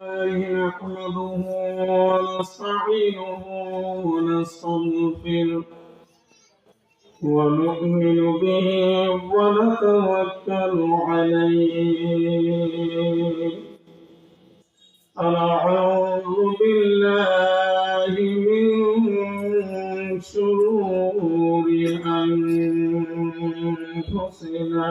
نحمده ونستعينه ونستغفره ونؤمن به ونتوكل عليه أعوذ بالله من شرور أنفسنا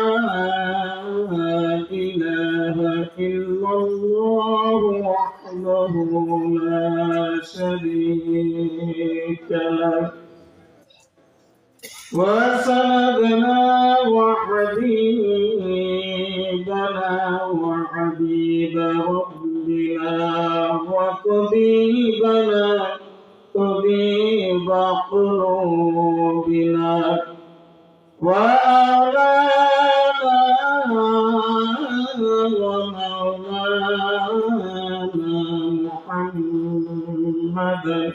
شريك له وسندنا وحبيبنا وحبيب ربنا وطبيبنا طبيب قلوبنا وأولانا محمدا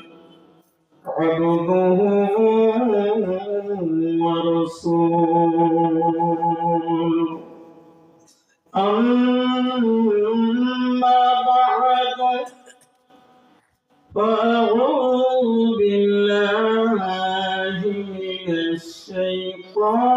عبده ورسوله. أما بعد فأعوذ بالله من الشيطان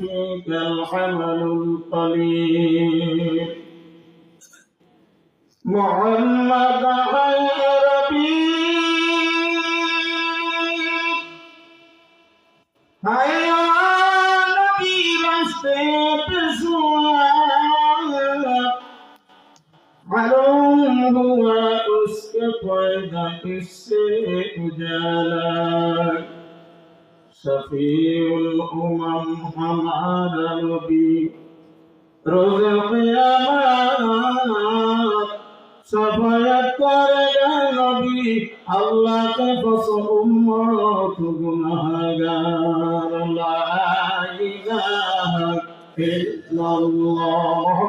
يكفيك الحمل القليل محمد غير ربيع علوم هو أسقط عندك السيء جلاك شفيع الأمم حماد نبي روز القيامات شفاعت করে নবী আল্লাহকে কসম উম্মত গুনাহগার লা ইলাহা ইল্লাল্লাহ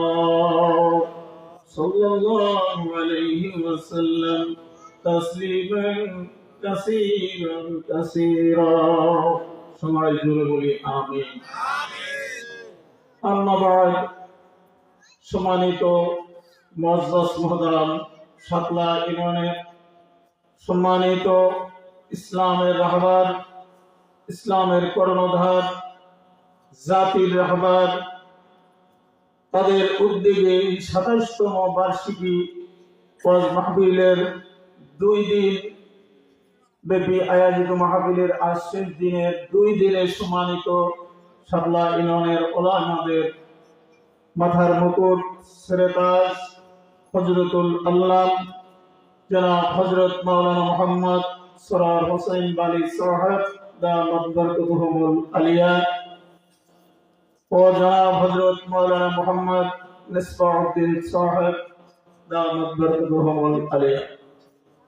sallallahu alayhi সম্মানিত মজলস মহদারাম সাতলা সম্মানিত ইসলামের রাহবার ইসলামের কর্ণধার জাতির রাহবার তাদের উদ্যোগে এই সাতাশতম বার্ষিকী ওয়াজ মাহবিলের দুই দিন ব্যাপী আয়োজিত মাহফিলের আজ শেষ দিনের দুই দিনের সম্মানিত সাবলা ইউনিয়নের ওলামাদের মাথার মুকুট, সেরেতাজ, হজরতুল আল্লাহ জনাব হজরত মাওলানা মোহাম্মদ সরার হোসেন বালি সাহেব দামদ বরকতুহুমুল আলিয়া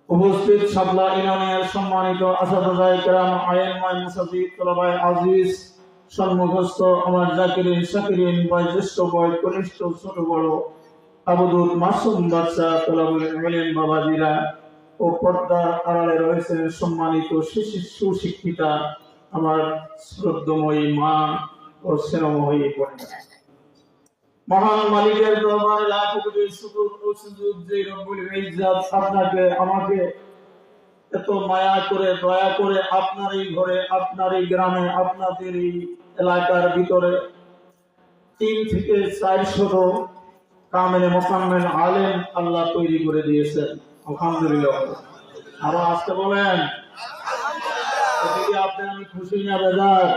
উপস্থিত সাবলা সম্মানিত আজিজ সম্মুখস্থ আমার জাকিরিন শাকিরিন বয়োজ্যেষ্ঠ বয় কনিষ্ঠ ছোট বড় আবুদুল মাসুম বাচ্চা তলাবুল বাবাজিরা ও পর্দার আড়ালে রয়েছেন সম্মানিত শিশু সুশিক্ষিতা, আমার শ্রদ্ধময়ী মা স্নেহময়ী বোনেরা মহান মালিকের দরবারে লাখ কোটি যে রব্বুল ইজ্জাত আপনাকে আমাকে এত মায়া করে দয়া করে আপনার এই ঘরে আপনার এই গ্রামে আপনাদের এই এলাকার ভিতরে তিন থেকে চারশত কামেল মোকাম্মেল আলেম, আল্লাহ তৈরি করে দিয়েছেন। আলহামদুলিল্লাহ আরও আসতে বলেন আপনি আমি খুশি না বেজার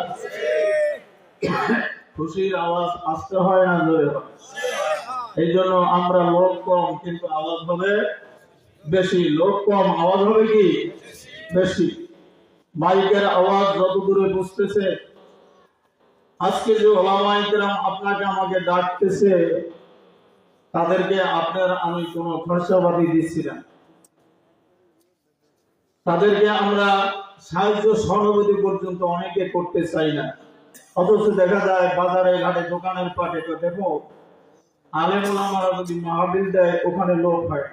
খুশির আওয়াজ আসতে হয় না জোরে এই জন্য আমরা লোক কম, কিন্তু আওয়াজ হবে বেশি। লোক কম, আওয়াজ হবে কি? বেশি। মাইকের আওয়াজ যত দূরে বুঝতেছে। আজকে যে ওলামাইকেরাম আপনাকে আমাকে ডাকতেছে, তাদেরকে আপনার আমি কোনো খরচাবাদি দিচ্ছি না। তাদেরকে আমরা সাহায্য সহানুভূতি পর্যন্ত অনেকে করতে চাই না। অথচ দেখা যায় বাজারে, ঘাটে, দোকানের পাটে তো দেখো, আলেমুল আমরা যদি মাহবিল দেয়, ওখানে লোক হয়।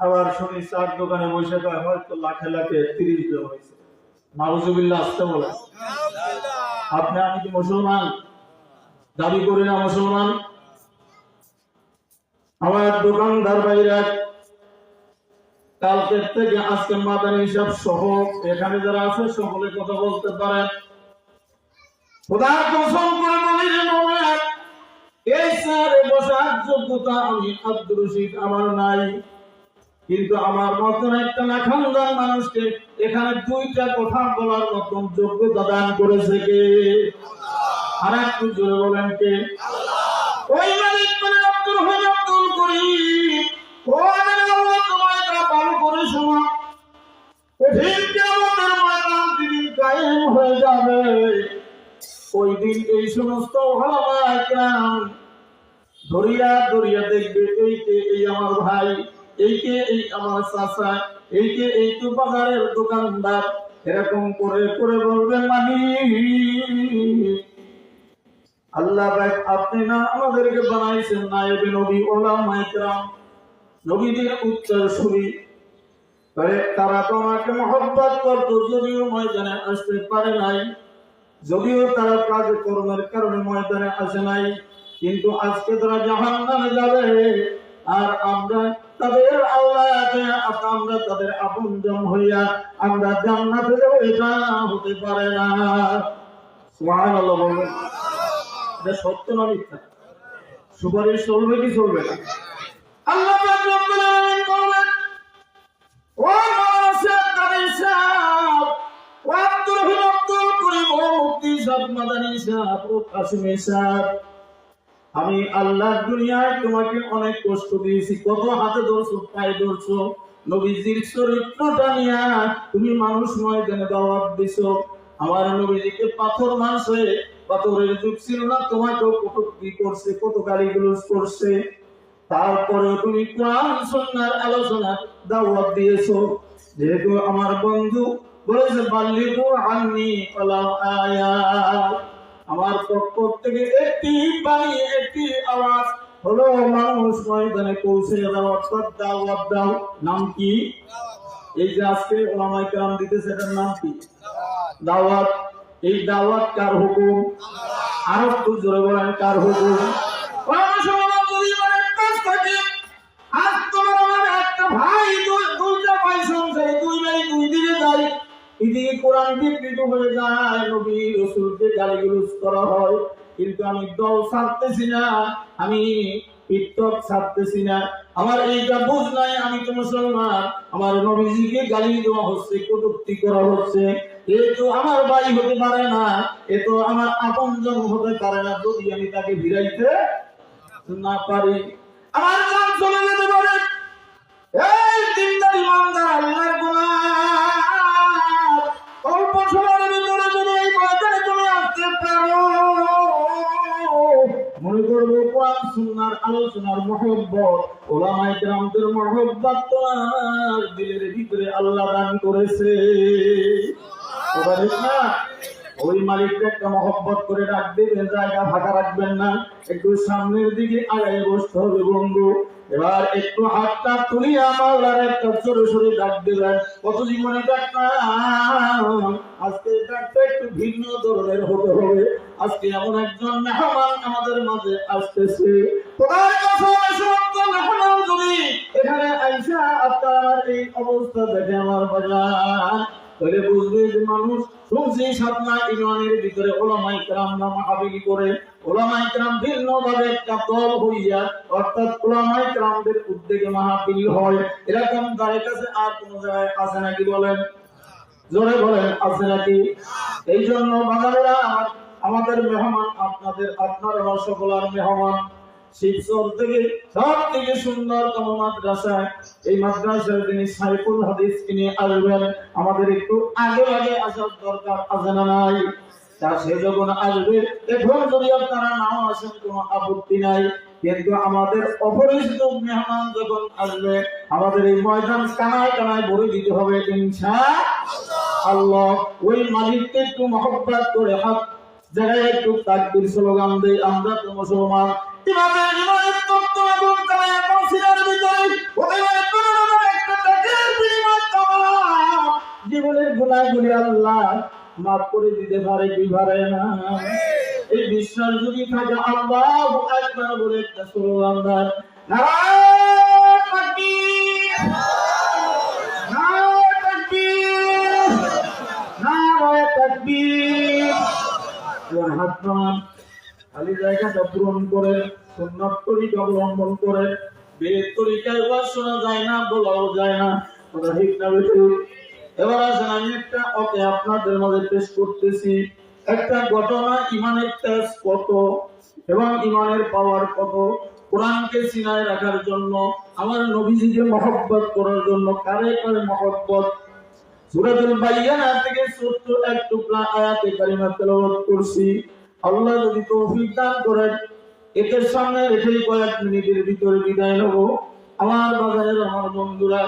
আবার শুনি চার দোকানে বসে যায় হয়তো লাখে লাখে তিরিশ জন হয়েছে। নাউজুবিল্লাহ, আসতে বলে আপনি, আমি কি মুসলমান? দাবি করি না মুসলমান? আমার দোকানদার ভাইরা, কালকের থেকে আজকে মাদানী হিসাব সহ, এখানে যারা আছে, সকলে কথা বলতে পারেন। খোদার কসম করে বলি রে মোমেন, এই স্যারে বসার যোগ্যতা আমি আব্দুর রশিদ আমার নাই। কিন্তু আমার মতন একটা নাখানদার মানুষকে এখানে দুইটা কথা বলার মতন যোগ্যতা দান করেছে কে? আর একটু জোরে বলেন কে? ওই মালিক মানে আব্দুল হক আব্দুল করিম। ও তোমায় তা ভালো করে শোনো। কেমতের ময়দান যেদিন কায়েম হয়ে যাবে। ওই দিন এই সমস্ত ধরিয়া ধরিয়া দেখবে, এই কে এই আমার ভাই, এই কে এই আমার চাচা, এই কে এই তো বাজারের দোকানদার। এরকম করে করে বলবে মানি, আল্লাহ ভাই আপনি না আমাদেরকে বানাইছেন নায়েবে নবী ওলা কেরাম নবীদের উচ্চার সুরি তারা তোমাকে মহব্বত করতো, যদিও ময়দানে আসতে পারে নাই। যদিও তারা কাজ কর্মের কারণে ময়দানে আসে নাই, কিন্তু আজকে তারা জাহান নামে যাবে, আর আমরা তাদের আওলাদে আমরা তাদের আপনজন হইয়া আমরা জান্নাতে যাব, এটা হতে পারে না। সুবহানাল্লাহ বলবেন। এটা সত্য না মিথ্যা? সুপারিশ চলবে কি চলবে না? আল্লাহ সাহেব ও সাহেব আমি আল্লাহ দুনিয়ায় তোমাকে অনেক কষ্ট দিয়েছি। কত হাতে ধরছো, পায়ে ধরছো। নবীজির চরিত্রটা নিয়া তুমি মানুষ ময়দানে দাওয়াত দিছো। আমার নবীজিকে পাথর মারছে, পাথরের যুগ ছিল না, তোমাকেও কটুক্তি করছে কত গালিগুলোজ করছে। তারপরে তুমি কোরআন সন্ন্যার আলোচনা দাওয়াত দিয়েছ। যেহেতু আমার বন্ধু বলেছে আন্নি আমার পক্ষ থেকে একটি বাণী, একটি আওয়াজ হলো, মানুষ ময়দানে পৌঁছে দাও অর্থাৎ দাও। নাম কি? এই যে আজকে ওলামাই কালাম দিতেছে, এটার নাম কি? দাওয়াত। এই দাওয়াত কার হুকুম? আরও একটু জোরে বলেন, কার হুকুম? কোরআন বিকৃত হয়ে যায়, নবী রসুলকে গালিগুলোজ করা হয়। কিন্তু আমি দল ছাড়তেছি না, আমি পিত্তক ছাড়তেছি না। আমার এইটা বুঝ নাই, আমি তো মুসলমান। আমার নবীজিকে গালি দেওয়া হচ্ছে, কটূক্তি করা হচ্ছে। এ তো আমার ভাই হতে পারে না, এ তো আমার আপনজন হতে পারে না, যদি আমি তাকে ভিড়াইতে না পারি। আমার জান চলে যেতে পারে। এই দিনদার ইমানদার আল্লাহর গোলাম। সুন্নার আলোচনার মহব্বত ওলামাই গ্রামদের মহব্বত তো তোমার দিলের ভিতরে আল্লাহ দান করেছে। না, ওই মালিককে একটা মহব্বত করে ডাক দেবেন, জায়গা ফাঁকা রাখবেন না, একটু সামনের দিকে আগায় বসতে হবে বন্ধু। এবার একটু হাতটা তুলিয়া মাওলার একটা সরে সরে ডাক দেবেন। কত জীবনে ডাকতাম আজকে ডাকটা একটু ভিন্ন ধরনের হতে হবে। আজকে এমন একজন মেহমান আমাদের মাঝে আসতেছে। তোমার কথা সমস্ত মেহমান যদি। এখানে আইসা আপনার এই অবস্থা দেখে আমার বাজার। তাহলে বুঝবে যে মানুষ শুনছি সাতনা ইমানের ভিতরে ওলামাই নাম হাবিলি করে। ওলামাই একটা দল হইয়া অর্থাৎ ওলামাই কেরামদের উদ্যোগে মাহাবিল হয়। এরকম তাদের কাছে আর কোন জায়গায় আছে নাকি বলেন? জোরে বলেন আছে নাকি? এই জন্য বাঙালিরা আমার আমাদের মেহমান, আপনাদের, আপনারা সকলার মেহমান শিবচর থেকে, সব থেকে সুন্দরতম মাদ্রাসা এই মাদ্রাসার তিনি সাইফুল হাদিস তিনি আসবেন। আমাদের একটু আগে আগে আসার দরকার আছে না নাই? তা সে যখন আসবে এখন যদি আপনারা নাও আসেন, কোনো আপত্তি নাই। কিন্তু আমাদের অপরিচিত মেহমান যখন আসবে, আমাদের এই ময়দান কানায় কানায় ভরে দিতে হবে, ইনশা আল্লাহ। ওই মালিককে একটু মহব্বত করে হাত জায়গায় একটু তাকবীর স্লোগান দেই, আমরা তো মুসলমান। ইমামের ইমানের তত্ত্ব এবং কালায় কাউন্সিলের ভিতরে ওদের কোনো একটা টাকার বিনিময় তোমার জীবনের গুণাগুলি আল্লাহ মাফ করে দিতে পারে কি পারে না? এই বিশ্বাস যদি থাকে, আল্লাহ একবার বলে একটা স্লোগান দেন নারায়ণ জায়গাটা পূরণ করে সুন্নত তরিকা অবলম্বন করে বেদ তরিকায় ওয়াজ শোনা যায় না, বলাও যায় না। না এবার আসেন, আমি একটা ওকে আপনাদের মাঝে পেশ করতেছি। একটা ঘটনা ইমানের তেজ কত এবং ইমানের পাওয়ার কত? কোরআনকে রাখার জন্য, আমার নবীজিকে মহব্বত করার জন্য কারে কারে মহব্বত? সূরাতুল বাইয়ানা থেকে ছোট্ট এক টুকরা আয়াতে কারিমা তেলাওয়াত করছি। আল্লাহ যদি তৌফিক দান করেন এদের সামনে রেখেই কয়েক মিনিটের ভিতরে বিদায় নেব। আমার বাজারের আমার বন্ধুরা,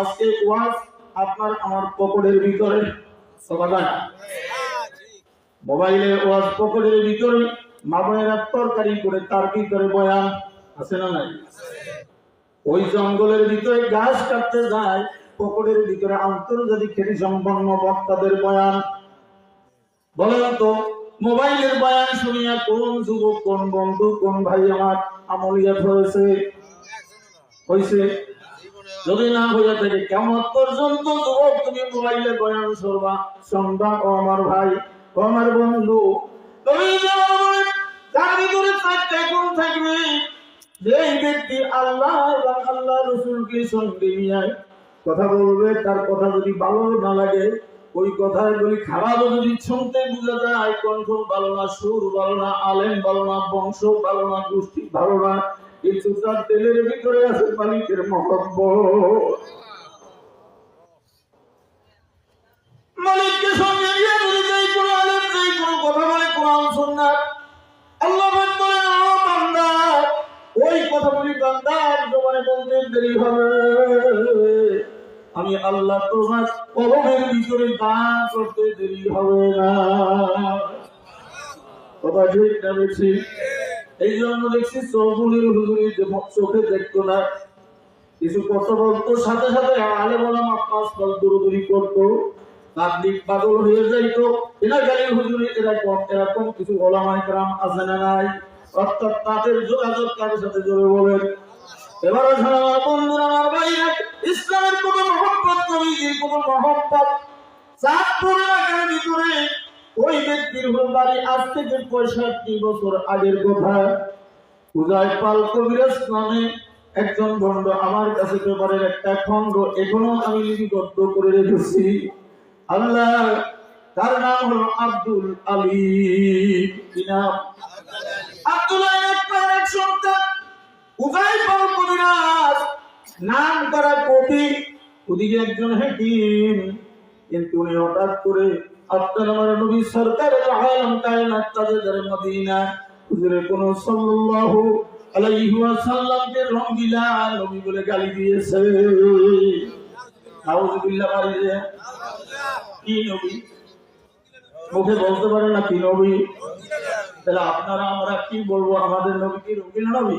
আজকে ওয়াজ আপনার আমার পকেটের ভিতরে। সবাই মোবাইলে ওয়াজ পকেটের ভিতরে, মা তরকারি করে তার ভিতরে বয়ান, আছে না নাই? ওই জঙ্গলের ভিতরে গাছ কাটতে যায়, পকেটের ভিতরে আন্তর্জাতিক খ্যাতি সম্পন্ন বক্তাদের বয়ান। বলেন তো মোবাইলের বয়ান শুনিয়া, কোন যুবক, কোন বন্ধু, কোন ভাই আমার আমলিয়াত হয়েছে? হয়েছে? যদি না হইয়া থাকে, কেমন পর্যন্ত যুবক তুমি মোবাইলে বয়ান শুনবা? শুনবা, ও আমার ভাই, ও আমার বন্ধু। তুমি তার ভিতরে চারটে গুণ থাকবে? যেই ব্যক্তি আল্লাহ এবং আল্লাহ রসুলকে সঙ্গে নিয়ে কথা বলবে, তার কথা যদি ভালো না লাগে ওই কথাগুলি খারাপ যদি শুনতে বোঝা যায় কণ্ঠ ভালো না সুর ভালো না আলেম ভালো না বংশ ভালো না গোষ্ঠী ভালো না কিন্তু তার তেলের ভিতরে আছে মালিকের মহব্ব। মালিককে সঙ্গে যেই কোনো আলেম যেই কোনো কথা বলে কোরআন আল্লাহ পাক বলেন, "ও বান্দা, ওই কথা বলি বলতে দেরি হবে। আমি আল্লাহ তোমার কলমের ভিতরে দান করতে দেরি হবে না। এই জন্য দেখছি হুজুরি চোখে দেখতো না। কিছু বলতো, সাথে সাথে আলে বলাম আপনার স্থল দূরদূরি করতো। পাবলিক পাগল হয়ে যাইতো। এরা গালির হুজুরি এরকম এরকম কিছু ওলামাই গ্রাম আছে না নাই? অর্থাৎ তাদের যোগাযোগ কারোর সাথে জোরে বলেন। এবার আমার বন্ধুরা, আমার ভাইরা ইসলামের কোন মহব্বত নবীজির কোন মহব্বত ভিতরে ওই ব্যক্তির আজ থেকে পঁয়ষট্টি বছর আগের কথা। উদয় পাল কবিরাজ নামে একজন ভণ্ড আমার কাছে পেপারের একটা খণ্ড এখনও আমি লিপিবদ্ধ করে রেখেছি। আল্লাহ, তার নাম হলো আব্দুল আলী নাম? আব্দুল আলী সন্তান, উদয় পাল কবিরাজ নাম করা কবি ওদিকে একজন কিন্তু উনি হঠাৎ করে আপনার আমার নবী সরকার তাদের মদিনা, হুজুরে কোন রঙ্গিলা নবী বলে গালি দিয়েছে। কি নবী? মুখে বলতে পারে না কি নবী? তাহলে আপনারা, আমরা কি বলব? আমাদের নবী কি রঙ্গিলা নবী?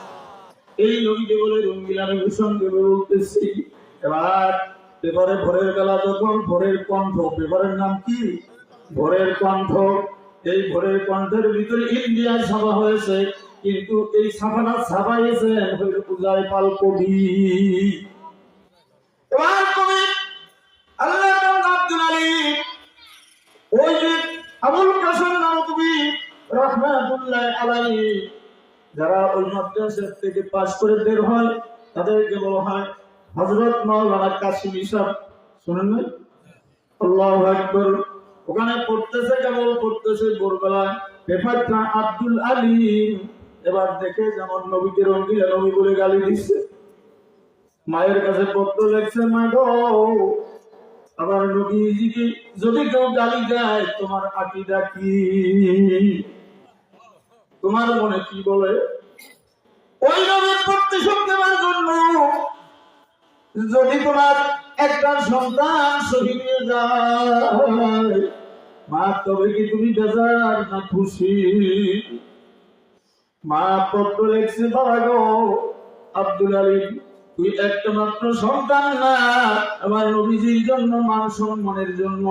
এই নবীকে বলে রঙ্গিলা নবীর সঙ্গে বলতেছি এবার পেপারে ভোরের বেলা যখন ভোরের কণ্ঠ, পেপারের নাম কি? ভোরের কণ্ঠ। এই ভোরের কণ্ঠের ভিতরে ইন্ডিয়া ছাপা হয়েছে, কিন্তু এই ছাপাটা ছাপাইয়েছেন পূজায় পাল কবি এবার কবি আল্লাহ আব্দুল আলী ওই যে আবুল কাসম নাম কবি রহমাতুল্লাহ আলাইহি যারা ওই মাদ্রাসা থেকে পাশ করে বের হয়, তাদেরকে বলা হয় হযরত মাওলানা কাসিম ইসাব শুনেন না আল্লাহু ওখানে পড়তেছে, কেবল পড়তেছে ভোরবেলায়। আব্দুল এবার দেখে যেমন নবীকে রঙ্গিলা নবী বলে গালি দিচ্ছে। মায়ের কাছে পত্র লেখছে, মা গো, আবার নবীজিকে যদি কেউ গালি দেয়, তোমার আকিদা কি? তোমার মনে কি বলে? ওই নবীর প্রতিশোধ দেওয়ার জন্য যদি তোমার একটা সন্তান শহীদ হয়ে যায়, মা, তবে কি তুমি বেজার না খুশি? মা পত্র লেখছে, বাবা গো, আব্দুল আলী তুই একটা মাত্র সন্তান না, আমার নবীজির জন্য, মান সম্মানের জন্য।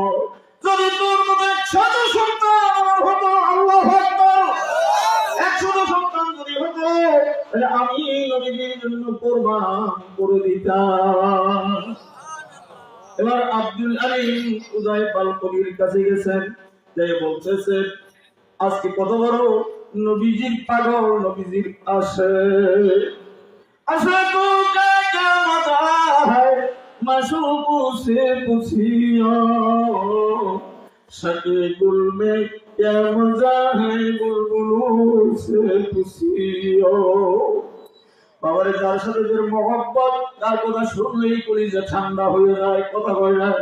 যদি তোর মতো একশত সন্তান আমার হতো, আল্লাহ একশো সন্তান যদি হতো আমি নবীজির এবার আব্দুল আলিম উদয় পালকবির কাছে গেছেন যে বলতেছেন আজকে কত বড় নবীজির পাগল, নবীজির আসে। আসে মাসুকু সে পুছিও। সকে গুলমে বাবারে, যার সাথে যার মহব্বত, তার কথা শুনলেই করি যে ঠান্ডা হয়ে যায়, কথা কয় না?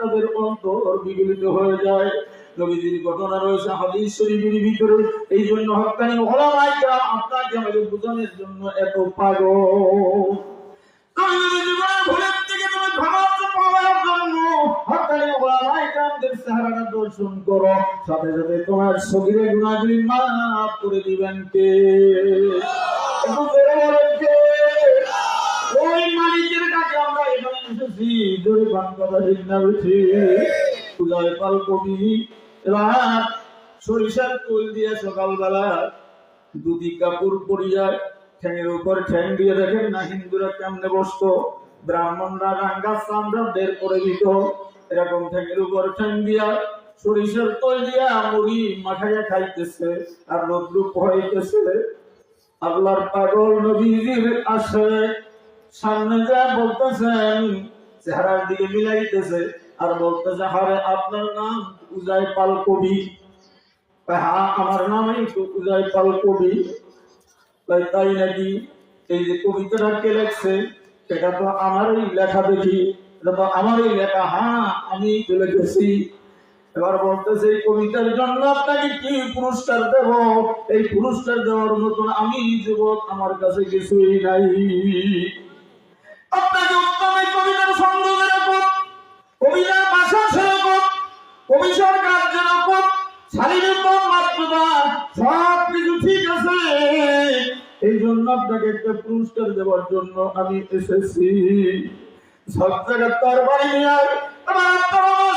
তাদের অন্তর হয়ে যায়। ঘটনা রয়েছে হাদিস শরীফের এই জন্য হকানি ওলামাইকা আপনাকে আমাদের বোঝানোর জন্য এত পাগল। করো। সাথে সাথে তোমার সগীরে গুনাহগুলি মাফ করে দিবেন কে? আমরা সরিষার দিয়ে সকালবেলা ঠ্যাঙের উপর দিয়ে না হিন্দুরা কেমনে বসতো? ব্রাহ্মণরা রাঙ্গা চামড়া বের করে দিত। এরকম ঠ্যাঙের উপর ঠ্যাং দিয়া সরিষার তোল দিয়া মুড়ি মাখাইয়া খাইতেছে আর রোদ্রুপ হইতেছে আল্লাহর পাগল নবীজির আসে। সামনে যা বলতেছেন চেহারার দিকে মিলাইতেছে। আর বলতেছে হারে আপনার নাম উজাই পাল কবি কয়, হ্যাঁ আমার নামই তো উজাই পাল কবি তাই নাকি? এই যে কবিতাটা কে লেখছে সেটা তো আমারই লেখা দেখি। এটা তো আমারই লেখা। হ্যাঁ আমি তো লিখেছি। এবার বলতেছে, এই কবিতার জন্য আপনাকে কি পুরস্কার দেব? এই পুরস্কার দেওয়ার মতন আমি যুবক আমার কাছে কিছুই নাই। আপনাকে উত্তম এই কবিতার সৌন্দর্য রাখুন কবিতার ভাষা সেরকম কবিতার কার্য রকম শারীরিক মাত্রতা, সব কিছু ঠিক আছে। এই জন্য আপনাকে একটা পুরস্কার দেওয়ার জন্য আমি এসেছি। সব জায়গায় তার বাড়ি নিয়ে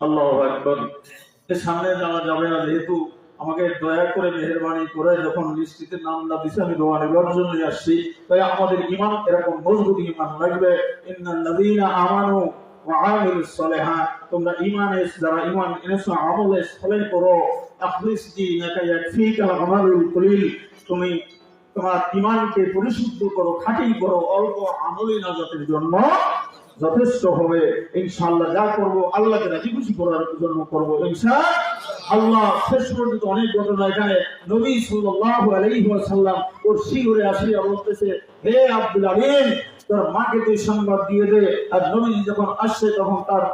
আল্লাহ আকবর। এর সামনে যাওয়া যাবে না, যেহেতু আমাকে দয়া করে মেহরবানি করে যখন দিছে, আমি দোয়া নেবার আসছি। তাই আমাদের ইমান এরকম মজবুত ইমান লাগবে। আমানু তোমরা ইমানে যারা এনেছো, আমলে সলে করো। আখলিস দীনাকা ইয়াকফিকা আমালুল কলিল। তুমি তোমার ইমানকে পরিশুদ্ধ করো, খাঁটি করো, অল্প আমলি নাজাতের জন্য যথেষ্ট হবে। ইনশাআল্লাহ যা করব, আল্লাহকে রাজি খুশি করার জন্য করব। ইনশা আল্লাহ শেষ পর্যন্ত অনেক ঘটনা এখানে নবী সাল্লাল্লাহু আলাইহি ওয়াসাল্লাম ওর শিগরে আসিয়া বলতেছে, হে আব্দুল আমিন, তোর মাকে তুই সংবাদ দিয়ে দে। আর নবী যখন আসছে, তখন তার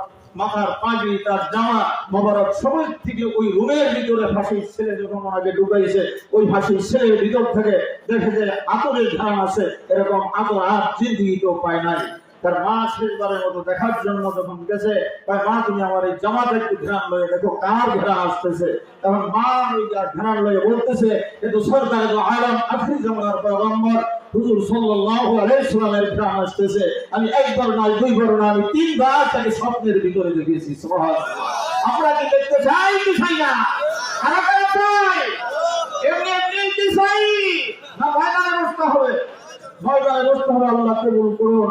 মাথার পাগড়ি, তার জামা মোবারক সবাই থেকে ওই রুমের ভিতরে ফাঁসির ছেলে যখন ওনাকে ঢুকাইছে, ওই ফাঁসির ছেলের ভিতর থেকে দেখে যে আতরের ঘ্রাণ আছে। এরকম আতর আর জিন্দিগিতেও পায় নাই। তার মা শেষবারের মতো, দেখার জন্য যখন গেছে তাই মা, তুমি আমার এই জামাটা একটু ঘ্রাণ লয়ে দেখো, কার ঘেরা আসতেছে। তখন মা ওই ঘ্রাণ লয়ে বলতেছে কিন্তু সরকার আলম আখরি জামানার পয়গম্বর, হুজুর সাল্লাল্লাহু আলাইহি সাল্লামের ঘ্রাণ আসতেছে। আমি একবার নয়, দুইবার না আমি তিনবার তাকে স্বপ্নের ভিতরে দেখেছি, সুবহানাল্লাহ। আমরা কি দেখতে চাই কি চাই না? খারাপ চাই এমনি এমনি কি চাই? না, ময়দানে বসতে হবে। ময়দানে বসতে হবে, আল্লাহ কবুল করুন।